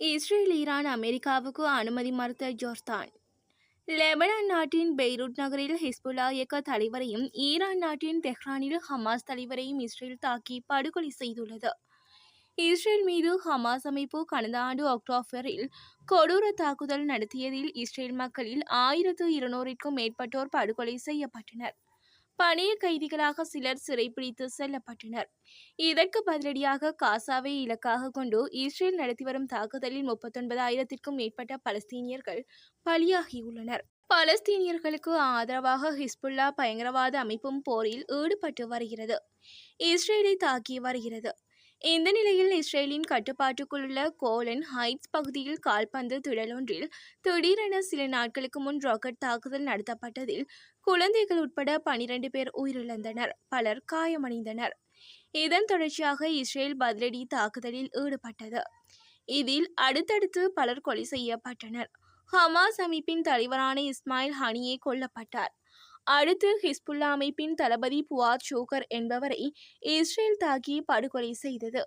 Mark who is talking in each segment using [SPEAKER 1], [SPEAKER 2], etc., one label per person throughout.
[SPEAKER 1] Israel Iran அமெரிக்காவுக்கு அனுமதி மறுத்த ஜோர்தான். லெபனான் நாட்டின் பெய்ரூட் நகரில் ஹிஸ்புல்லா இயக்க தலைவரையும் ஈரான் நாட்டின் தெஹ்ரானில் ஹமாஸ் தலைவரையும் இஸ்ரேல் தாக்கி படுகொலை செய்துள்ளது. இஸ்ரேல் மீது ஹமாஸ் அமைப்பு கடந்த ஆண்டு அக்டோபரில் கொடூர தாக்குதல் நடத்தியதில் இஸ்ரேல் மக்களில் ஆயிரத்து இருநூறிற்கும் மேற்பட்டோர் படுகொலை செய்யப்பட்டனர். பணிய கைதிகளாக சிலர் சிறைப்பிடித்து செல்லப்பட்டனர். இதற்கு பதிலடியாக காசாவை இலக்காக கொண்டு இஸ்ரேல் நடத்தி வரும் தாக்குதலில் முப்பத்தொன்பதாயிரத்திற்கும் மேற்பட்ட பலஸ்தீனியர்கள் பலியாகியுள்ளனர். பலஸ்தீனியர்களுக்கு ஆதரவாக ஹிஸ்புல்லா பயங்கரவாத அமைப்பும் போரில் ஈடுபட்டு வருகிறது. இஸ்ரேலை தாக்கி வருகிறது. இந்த நிலையில் இஸ்ரேலின் கட்டுப்பாட்டுக்குள்ள கோலன் ஹைட்ஸ் பகுதியில் கால்பந்து திடலொன்றில் திடீரென சில நாட்களுக்கு முன் ராக்கெட் தாக்குதல் நடத்தப்பட்டதில் குழந்தைகள் உட்பட பனிரெண்டு பேர் உயிரிழந்தனர். பலர் காயமடைந்தனர். இதன் தொடர்ச்சியாக இஸ்ரேல் பதிலடி தாக்குதலில் ஈடுபட்டது. இதில் அடுத்தடுத்து பலர் கொலை செய்யப்பட்டனர். ஹமாஸ் அமைப்பின் தலைவரான இஸ்மாயில் ஹனியே கொல்லப்பட்டார். அடுத்து ஹிஸ்புல்லா அமைப்பின் தளபதி புவாத் ஷோகர் என்பவரை இஸ்ரேல் தாக்கி படுகொலை செய்தது.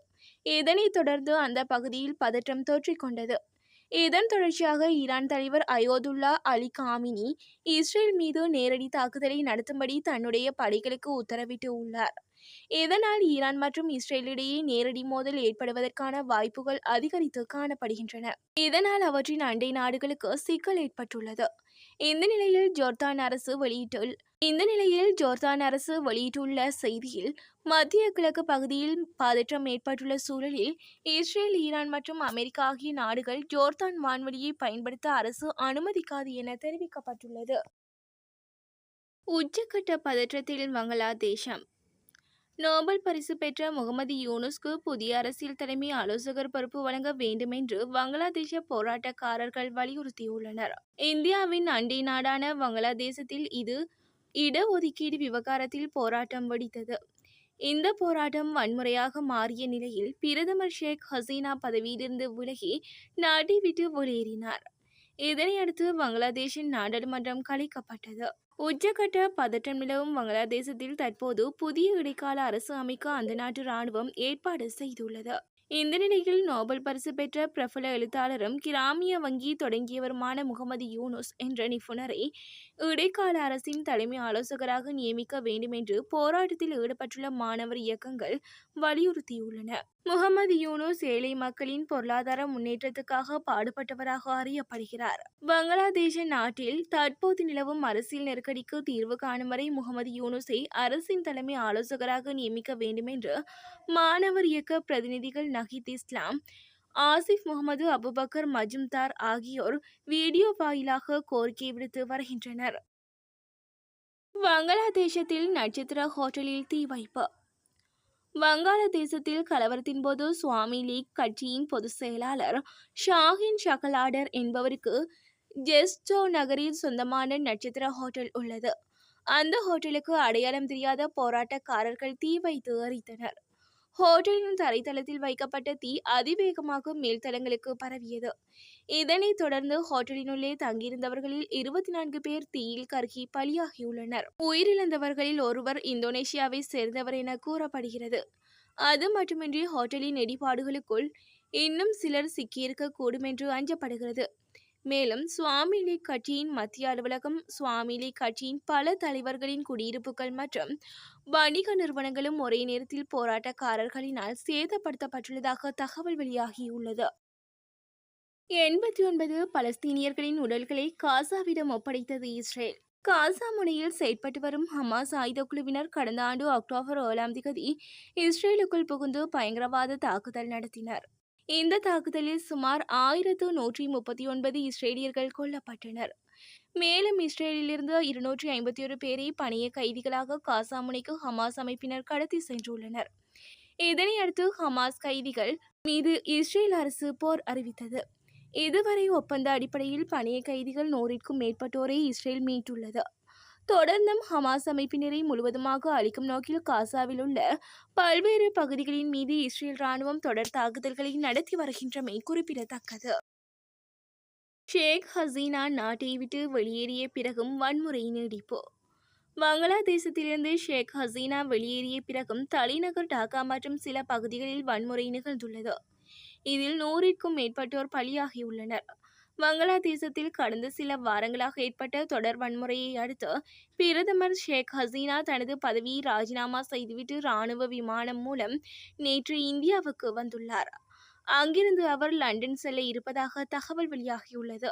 [SPEAKER 1] இதனைத் தொடர்ந்து அந்த பகுதியில் பதற்றம் தோற்றிக்கொண்டது இதன் தொடர்ச்சியாக ஈரான் தலைவர் அயோதுல்லா அலி காமினி இஸ்ரேல் மீது நேரடி தாக்குதலை நடத்தும்படி தன்னுடைய படைகளுக்கு உத்தரவிட்டு உள்ளார். இதனால் ஈரான் மற்றும் இஸ்ரேலிடையே நேரடி மோதல் ஏற்படுவதற்கான வாய்ப்புகள் அதிகரித்து காணப்படுகின்றன. இதனால் அவற்றின் அண்டை நாடுகளுக்கு சிக்கல் ஏற்பட்டுள்ளது. இந்த நிலையில் ஜோர்தான் அரசு வெளியிட்டுள் இந்த நிலையில் ஜோர்தான் அரசு வெளியிட்டுள்ள செய்தியில் மத்திய கிழக்கு பகுதியில் பதற்றம் ஏற்பட்டுள்ள சூழலில் இஸ்ரேல் ஈரான் மற்றும் அமெரிக்கா ஆகிய நாடுகள் ஜோர்தான் வான்வழியை பயன்படுத்த அரசு அனுமதிக்காது என தெரிவிக்கப்பட்டுள்ளது. உச்சக்கட்ட பதற்றத்தில் வங்களாதேசம் நோபல் பரிசு பெற்ற முகமது யூனுஸ்க்கு புதிய அரசியல் தலைமை ஆலோசகர் பொறுப்பு வழங்க வேண்டும் என்று வங்களாதேச போராட்டக்காரர்கள் வலியுறுத்தியுள்ளனர். இந்தியாவின் அண்டை நாடான வங்களாதேசத்தில் இது இடஒதுக்கீடு விவகாரத்தில் போராட்டம் வெடித்தது. இந்த போராட்டம் வன்முறையாக மாறிய நிலையில் பிரதமர் ஷேக் ஹசீனா பதவியிலிருந்து விலகி நாட்டை விட்டு வெளியேறினார். இதனையடுத்து பங்களாதேஷின் நாடாளுமன்றம் கலைக்கப்பட்டது. உச்சகட்ட பதற்றம் நிலவும் வங்களாதேசத்தில் தற்போது புதிய இடைக்கால அரசு அமைக்க அந்த நாட்டு ராணுவம் ஏற்பாடு செய்துள்ளது. இந்த நிலையில் நோபல் பரிசு பெற்ற பிரபல எழுத்தாளரும் கிராமிய வங்கி தொடங்கியவருமான முகமது யூனுஸ் என்ற நிபுணரை இடைக்கால அரசின் தலைமை ஆலோசகராக நியமிக்க வேண்டும் என்று போராட்டத்தில் ஈடுபட்டுள்ள மாணவர் இயக்கங்கள் வலியுறுத்தியுள்ளன. முகமது யூனுஸ் ஏழை மக்களின் பொருளாதார முன்னேற்றத்துக்காக பாடுபட்டவராக அறியப்படுகிறார். பங்களாதேஷ நாட்டில் தற்போது நிலவும் அரசியல் நெருக்கடிக்கு தீர்வு காணும் வரை முகமது யூனுஸை அரசின் தலைமை ஆலோசகராக நியமிக்க வேண்டும் என்று மாணவர் இயக்க பிரதிநிதிகள் நஹித் இஸ்லாம் ஆசிஃப் முகமது அபுபக்கர் மஜும்தார் ஆகியோர் வீடியோ வாயிலாக கோரிக்கை விடுத்து வருகின்றனர். வங்களாதேசத்தில் நட்சத்திர ஹோட்டலில் தீ வைப்பு வங்காளதேசத்தில் கலவரத்தின் போது சுவாமி லீக் கட்சியின் பொதுச் செயலாளர் ஷாஹின் ஷகலாடர் என்பவருக்கு ஜெஸ்டோ நகரில் சொந்தமான நட்சத்திர ஹோட்டல் உள்ளது. அந்த ஹோட்டலுக்கு அடையாளம் தெரியாத போராட்டக்காரர்கள் தீ வைத்து எரித்தனர். ஹோட்டலின் தரைத்தளத்தில் வைக்கப்பட்ட தீ அதிவேகமாக மேல்தளங்களுக்கு பரவியது. இதனைத் தொடர்ந்து ஹோட்டலினுள்ளே தங்கியிருந்தவர்களில் இருபத்தி நான்கு பேர் தீயில் கருகி பலியாகியுள்ளனர். உயிரிழந்தவர்களில் ஒருவர் இந்தோனேஷியாவை சேர்ந்தவர் என கூறப்படுகிறது. அது மட்டுமின்றி ஹோட்டலின் இடிபாடுகளுக்குள் இன்னும் சிலர் சிக்கியிருக்க கூடும் என்று அஞ்சப்படுகிறது. மேலும் சுவாமி லீக் கட்சியின் மத்திய அலுவலகம் சுவாமி லீக் கட்சியின் பல தலைவர்களின் குடியிருப்புகள் மற்றும் வணிக நிறுவனங்களும் ஒரே நேரத்தில் போராட்டக்காரர்களினால் சேதப்படுத்தப்பட்டுள்ளதாக தகவல் வெளியாகியுள்ளது. எண்பத்தி ஒன்பது பலஸ்தீனியர்களின் உடல்களை காசாவிடம் ஒப்படைத்தது இஸ்ரேல். காசா முனையில் செயற்பட்டு வரும் ஹமாஸ் ஆயுத குழுவினர் கடந்த ஆண்டு அக்டோபர் ஏழாம் தேதி இஸ்ரேலுக்குள் புகுந்து பயங்கரவாத தாக்குதல் நடத்தினர். இந்த தாக்குதலில் சுமார் ஆயிரத்து நூற்றி முப்பத்தி ஒன்பது இஸ்ரேலியர்கள் கொல்லப்பட்டனர். மேலும் இஸ்ரேலிலிருந்து இருநூற்றி ஐம்பத்தி ஒரு பேரை பணிய கைதிகளாக காசா முனைக்கு ஹமாஸ் அமைப்பினர் கடத்தி சென்றுள்ளனர். இதனையடுத்து ஹமாஸ் கைதிகள் மீது இஸ்ரேல் அரசு போர் அறிவித்தது. இதுவரை ஒப்பந்த அடிப்படையில் பணிய கைதிகள் நூறிற்கும் மேற்பட்டோரை இஸ்ரேல் மீட்டுள்ளது. தொடர்ந்தும் ஹமாஸ் அமைப்பினரை முழுவதுமாக அழிக்கும் நோக்கில் காசாவில் உள்ள பல்வேறு பகுதிகளின் மீது இஸ்ரேல் ராணுவம் தொடர் தாக்குதல்களை நடத்தி வருகின்றமை குறிப்பிடத்தக்கது. ஷேக் ஹசீனா நாட்டை விட்டு வெளியேறிய பிறகும் வன்முறை நீடிப்பு. வங்களாதேசத்திலிருந்து ஷேக் ஹசீனா வெளியேறிய பிறகும் தலைநகர் டாக்கா மற்றும் சில பகுதிகளில் வன்முறை நிகழ்ந்துள்ளது. இதில் நூறிற்கும் மேற்பட்டோர் பலியாகியுள்ளனர். வங்களாதேசத்தில் கடந்த சில வாரங்களாக ஏற்பட்ட தொடர் வன்முறையை அடுத்து பிரதமர் ஷேக் ஹசீனா தனது பதவியை ராஜினாமா செய்துவிட்டு ராணுவ விமானம் மூலம் நேற்று இந்தியாவுக்கு வந்துள்ளார். அங்கிருந்து அவர் லண்டன் செல்ல இருப்பதாக தகவல் வெளியாகியுள்ளது.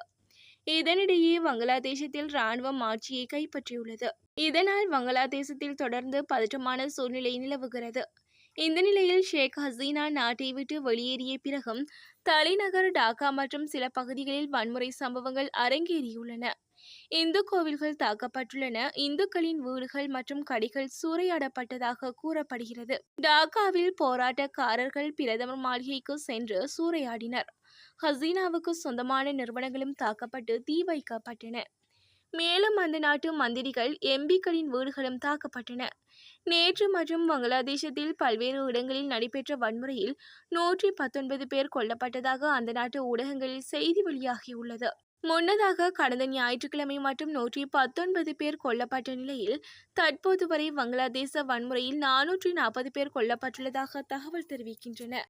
[SPEAKER 1] இதனிடையே வங்களாதேசத்தில் ராணுவம் ஆட்சியை கைப்பற்றியுள்ளது. இதனால் வங்களாதேசத்தில் தொடர்ந்து பதற்றமான சூழ்நிலை நிலவுகிறது. இந்த நிலையில் ஷேக் ஹசீனா நாட்டை விட்டு வெளியேறிய பிறகும் தலைநகர் டாக்கா மற்றும் சில பகுதிகளில் வன்முறை சம்பவங்கள் அரங்கேறியுள்ளன. இந்து கோவில்கள் தாக்கப்பட்டுள்ளன. இந்துக்களின் வீடுகள் மற்றும் கடைகள் சூறையாடப்பட்டதாக கூறப்படுகிறது. டாக்காவில் போராட்டக்காரர்கள் பிரதமர் மாளிகைக்கு சென்று சூறையாடினர். ஹசீனாவுக்கு சொந்தமான நிறுவனங்களும் தாக்கப்பட்டு தீ வைக்கப்பட்டன. மேலும் அந்த நாட்டு மந்திரிகள் எம்பிக்களின் வீடுகளும் தாக்கப்பட்டன. நேற்று மற்றும் வங்களாதேசத்தில் பல்வேறு இடங்களில் நடைபெற்ற வன்முறையில் நூற்றி பத்தொன்பது பேர் கொல்லப்பட்டதாக அந்த நாட்டு ஊடகங்களில் செய்தி வெளியாகியுள்ளது. முன்னதாக கடந்த ஞாயிற்றுக்கிழமை மற்றும் நூற்றி பத்தொன்பது பேர் கொல்லப்பட்ட நிலையில் தற்போது வரை வங்களாதேச வன்முறையில் நானூற்றி நாற்பது பேர் கொல்லப்பட்டுள்ளதாக தகவல் தெரிவிக்கின்றன.